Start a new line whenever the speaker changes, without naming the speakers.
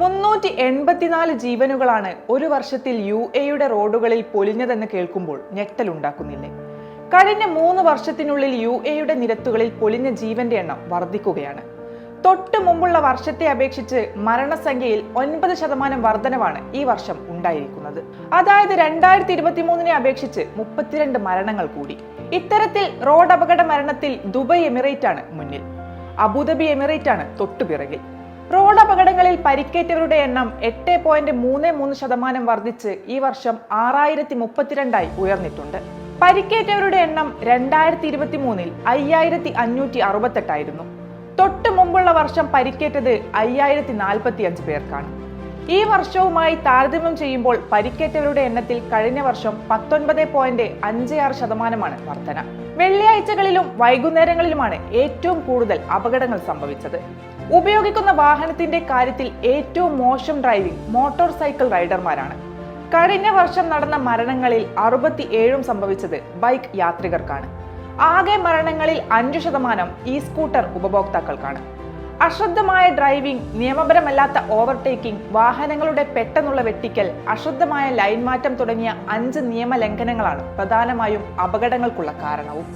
മുന്നൂറ്റി എൺപത്തിനാല് ജീവനുകളാണ് ഒരു വർഷത്തിൽ യു എയുടെ റോഡുകളിൽ പൊലിഞ്ഞതെന്ന് കേൾക്കുമ്പോൾ ഞെട്ടലുണ്ടാക്കുന്നില്ലേ കഴിഞ്ഞ മൂന്ന് വർഷത്തിനുള്ളിൽ യു എയുടെ നിരത്തുകളിൽ പൊലിഞ്ഞ ജീവന്റെ എണ്ണം വർദ്ധിക്കുകയാണ്. തൊട്ടു മുമ്പുള്ള വർഷത്തെ അപേക്ഷിച്ച് മരണസംഖ്യയിൽ ഒൻപത് ശതമാനം വർധനവാണ് ഈ വർഷം ഉണ്ടായിരിക്കുന്നത്. അതായത് രണ്ടായിരത്തി ഇരുപത്തി മൂന്നിനെ അപേക്ഷിച്ച് മുപ്പത്തിരണ്ട് മരണങ്ങൾ കൂടി. ഇത്തരത്തിൽ റോഡ് അപകട മരണത്തിൽ ദുബൈ എമിറേറ്റ് ആണ് മുന്നിൽ. അബുദാബി എമിറേറ്റ് ആണ് തൊട്ടുപിറകിൽ. റോഡ് അപകടങ്ങളിൽ പരിക്കേറ്റവരുടെ എണ്ണം എട്ട് പോയിന്റ് മൂന്ന് മൂന്ന് ശതമാനം വർദ്ധിച്ച് ഈ വർഷം ആറായിരത്തി മുപ്പത്തിരണ്ടായി ഉയർന്നിട്ടുണ്ട്. പരിക്കേറ്റവരുടെ എണ്ണം രണ്ടായിരത്തി ഇരുപത്തി മൂന്നിൽ അയ്യായിരത്തി അഞ്ഞൂറ്റി അറുപത്തെട്ടായിരുന്നു തൊട്ട് മുമ്പുള്ള വർഷം പരിക്കേറ്റത് അയ്യായിരത്തി നാൽപ്പത്തി അഞ്ച് പേർക്കാണ്. ഈ വർഷവുമായി താരതമ്യം ചെയ്യുമ്പോൾ പരിക്കേറ്റവരുടെ എണ്ണത്തിൽ കഴിഞ്ഞ വർഷം പത്തൊൻപത് പോയിന്റ് അഞ്ച് ആറ് ശതമാനമാണ് വർധന. വെള്ളിയാഴ്ചകളിലും വൈകുന്നേരങ്ങളിലുമാണ് ഏറ്റവും കൂടുതൽ അപകടങ്ങൾ സംഭവിച്ചത്. ഉപയോഗിക്കുന്ന വാഹനത്തിന്റെ കാര്യത്തിൽ ഏറ്റവും മോശം ഡ്രൈവിംഗ് മോട്ടോർ സൈക്കിൾ റൈഡർമാരാണ്. കഴിഞ്ഞ വർഷം നടന്ന മരണങ്ങളിൽ അറുപത്തി ഏഴും സംഭവിച്ചത് ബൈക്ക് യാത്രികർക്കാണ്. ആകെ മരണങ്ങളിൽ അഞ്ചു ശതമാനം ഈ സ്കൂട്ടർ ഉപഭോക്താക്കൾക്കാണ്. അശ്രദ്ധമായ ഡ്രൈവിംഗ് നിയമപരമല്ലാത്ത ഓവർടേക്കിംഗ് വാഹനങ്ങളുടെ പെട്ടെന്നുള്ള വെട്ടിക്കൽ അശ്രദ്ധമായ ലൈൻ മാറ്റം തുടങ്ങിയ അഞ്ച് നിയമലംഘനങ്ങളാണ് പ്രധാനമായും അപകടങ്ങൾക്കുള്ള കാരണവും.